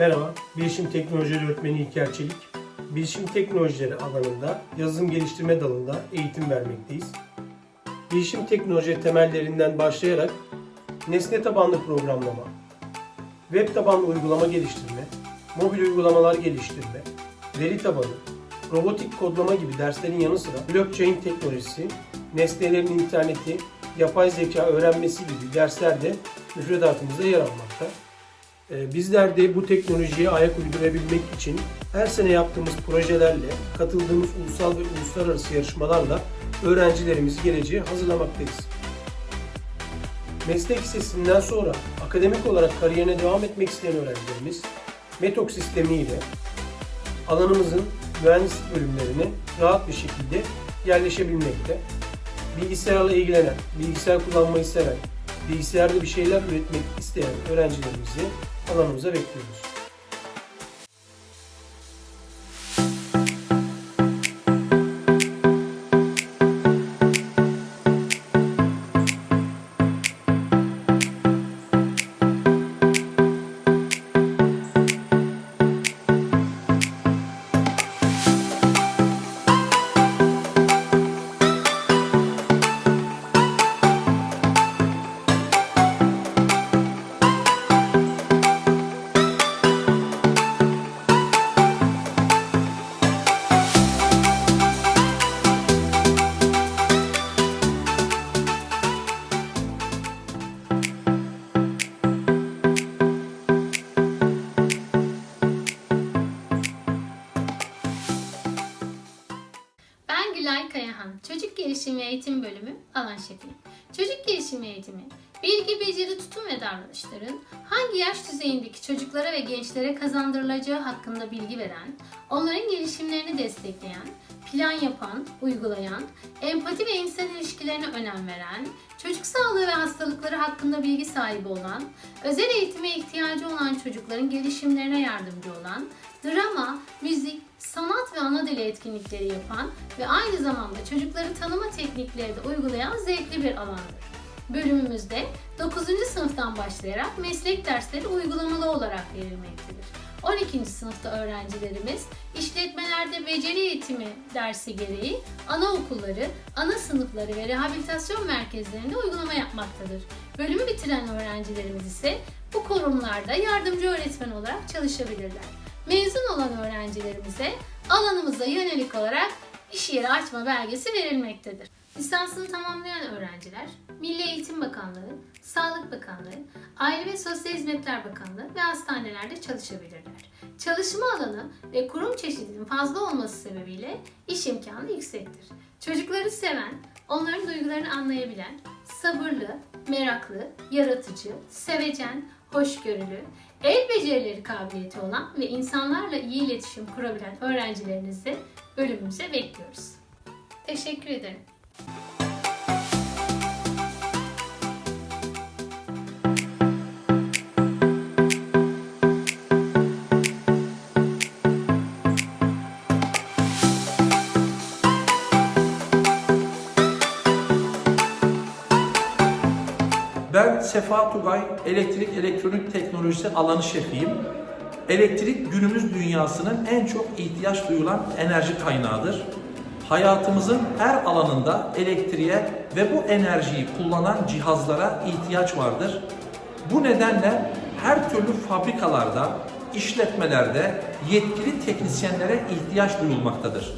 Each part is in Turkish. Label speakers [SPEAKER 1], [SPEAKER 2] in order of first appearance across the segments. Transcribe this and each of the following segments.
[SPEAKER 1] Merhaba, Bilişim Teknolojileri Öğretmeni İlker Çelik. Bilişim Teknolojileri alanında yazılım geliştirme dalında eğitim vermekteyiz. Bilişim teknoloji temellerinden başlayarak nesne tabanlı programlama, web tabanlı uygulama geliştirme, mobil uygulamalar geliştirme, veri tabanı, robotik kodlama gibi derslerin yanı sıra blockchain teknolojisi, nesnelerin interneti, yapay zeka öğrenmesi gibi dersler de müfredatımızda yer almakta. Ee, Bizler de bu teknolojiye ayak uydurabilmek için her sene yaptığımız projelerle, katıldığımız ulusal ve uluslararası yarışmalarla öğrencilerimizi geleceğe hazırlamaktayız. Meslek lisesinden sonra akademik olarak kariyerine devam etmek isteyen öğrencilerimiz METOK sistemiyle alanımızın mühendislik bölümlerine rahat bir şekilde yerleşebilmekte. Bilgisayarla ilgilenen, bilgisayar kullanmayı seven, bilgisayarda bir şeyler üretmek isteyen öğrencilerimizi alanımıza bekliyoruz.
[SPEAKER 2] Alan şefiyim. Çocuk gelişimi eğitimi, bilgi, beceri, tutum ve davranışların hangi yaş düzeyindeki çocuklara ve gençlere kazandırılacağı hakkında bilgi veren, onların gelişimlerini destekleyen, plan yapan, uygulayan, empati ve insan ilişkilerine önem veren, çocuk sağlığı ve hastalıkları hakkında bilgi sahibi olan, özel eğitime ihtiyacı olan çocukların gelişimlerine yardımcı olan, drama, müzik, sanat ve ana dili etkinlikleri yapan ve aynı zamanda çocukları tanıma teknikleri de uygulayan zevkli bir alandır. Bölümümüzde 9. sınıftan başlayarak meslek dersleri uygulamalı olarak verilmektedir. 12. sınıfta öğrencilerimiz işletmelerde beceri eğitimi dersi gereği anaokulları, ana sınıfları ve rehabilitasyon merkezlerinde uygulama yapmaktadır. Bölümü bitiren öğrencilerimiz ise bu kurumlarda yardımcı öğretmen olarak çalışabilirler. Mezun olan öğrencilerimize alanımıza yönelik olarak iş yeri açma belgesi verilmektedir. Lisansını tamamlayan öğrenciler Milli Eğitim Bakanlığı, Sağlık Bakanlığı, Aile ve Sosyal Hizmetler Bakanlığı ve hastanelerde çalışabilirler. Çalışma alanı ve kurum çeşidinin fazla olması sebebiyle iş imkanı yüksektir. Çocukları seven, onların duygularını anlayabilen, sabırlı, meraklı, yaratıcı, sevecen, hoşgörülü, el becerileri kabiliyeti olan ve insanlarla iyi iletişim kurabilen öğrencilerinizi bölümümüze bekliyoruz. Teşekkür ederim.
[SPEAKER 3] Sefa Tugay, elektrik elektronik teknolojisi alanı şefiyim. Elektrik günümüz dünyasının en çok ihtiyaç duyulan enerji kaynağıdır. Hayatımızın her alanında elektriğe ve bu enerjiyi kullanan cihazlara ihtiyaç vardır. Bu nedenle her türlü fabrikalarda, işletmelerde yetkili teknisyenlere ihtiyaç duyulmaktadır.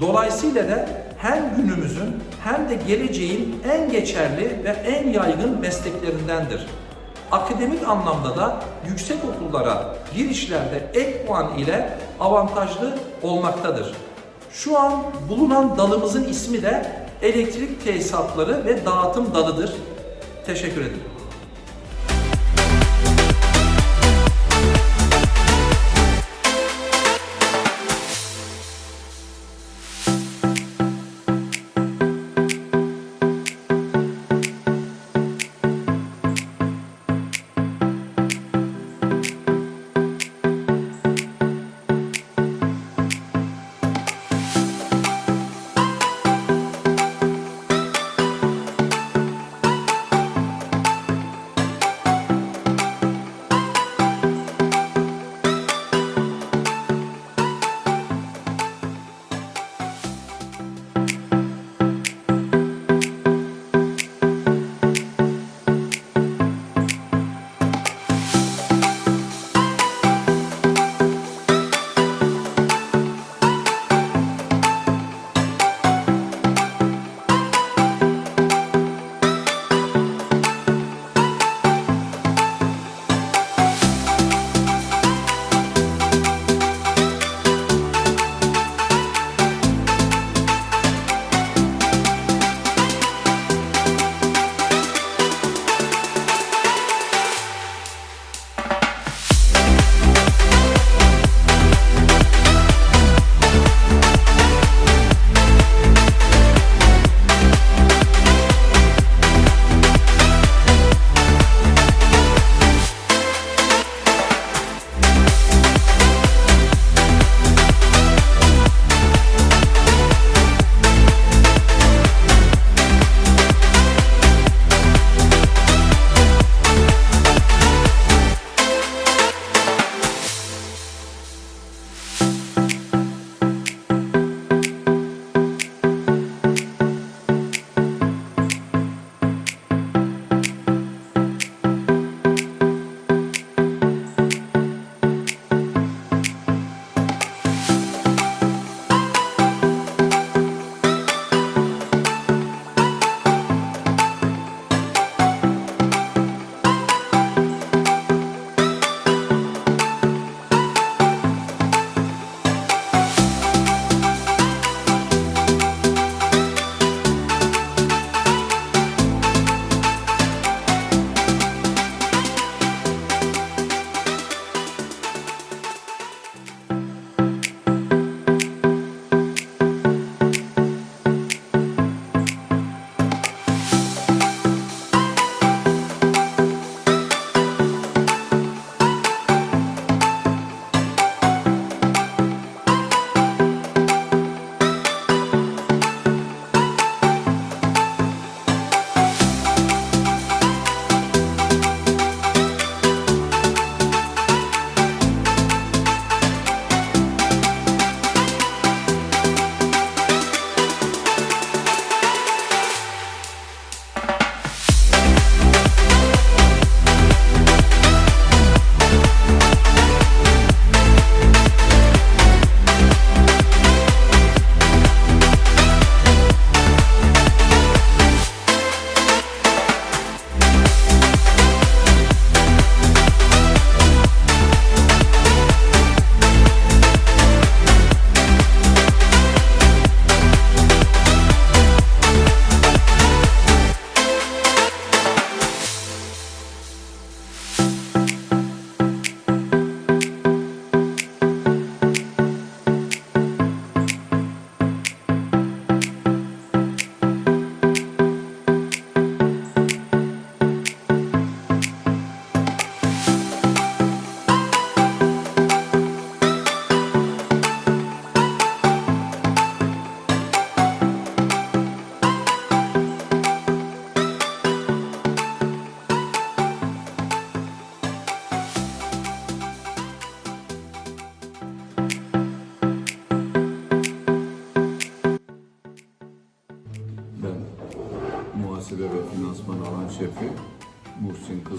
[SPEAKER 3] Dolayısıyla da hem günümüzün hem de geleceğin en geçerli ve en yaygın mesleklerindendir. Akademik anlamda da yüksek okullara girişlerde ek puan ile avantajlı olmaktadır. Şu an bulunan dalımızın ismi de elektrik tesisatları ve dağıtım dalıdır. Teşekkür ederim.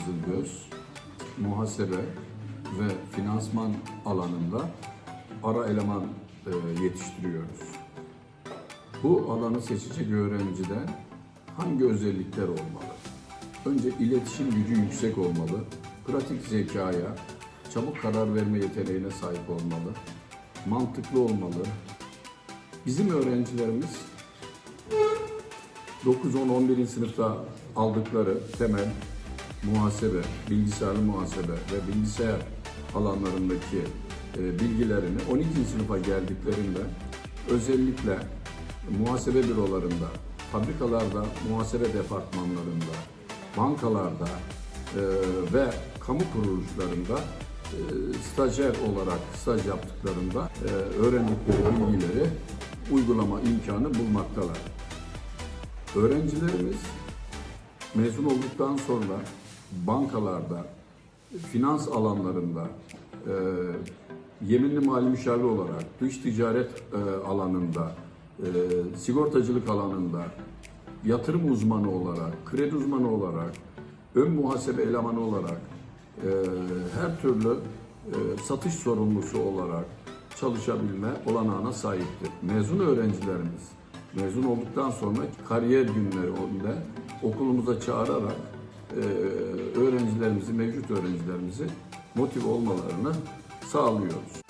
[SPEAKER 4] Kızılgöz. Muhasebe ve finansman alanında ara eleman e, yetiştiriyoruz. Bu alanı seçecek öğrencide hangi özellikler olmalı? Önce iletişim gücü yüksek olmalı, pratik zekaya, çabuk karar verme yeteneğine sahip olmalı, mantıklı olmalı. Bizim öğrencilerimiz 9, 10, 11. sınıfta aldıkları temel muhasebe, bilgisayarlı muhasebe ve bilgisayar alanlarındaki e, bilgilerini 12. sınıfa geldiklerinde özellikle muhasebe bürolarında, fabrikalarda, muhasebe departmanlarında, bankalarda e, ve kamu kuruluşlarında e, stajyer olarak staj yaptıklarında öğrendikleri bilgileri uygulama imkanı bulmaktalar. Öğrencilerimiz mezun olduktan sonra bankalarda, finans alanlarında, e, yeminli mali müşavir olarak, dış ticaret e, alanında, e, sigortacılık alanında, yatırım uzmanı olarak, kredi uzmanı olarak, ön muhasebe elemanı olarak, e, her türlü e, satış sorumlusu olarak çalışabilme olanağına sahiptir. Mezun öğrencilerimiz mezun olduktan sonra kariyer günlerinde okulumuza çağırarak öğrencilerimizi, mevcut öğrencilerimizi motive olmalarını sağlıyoruz.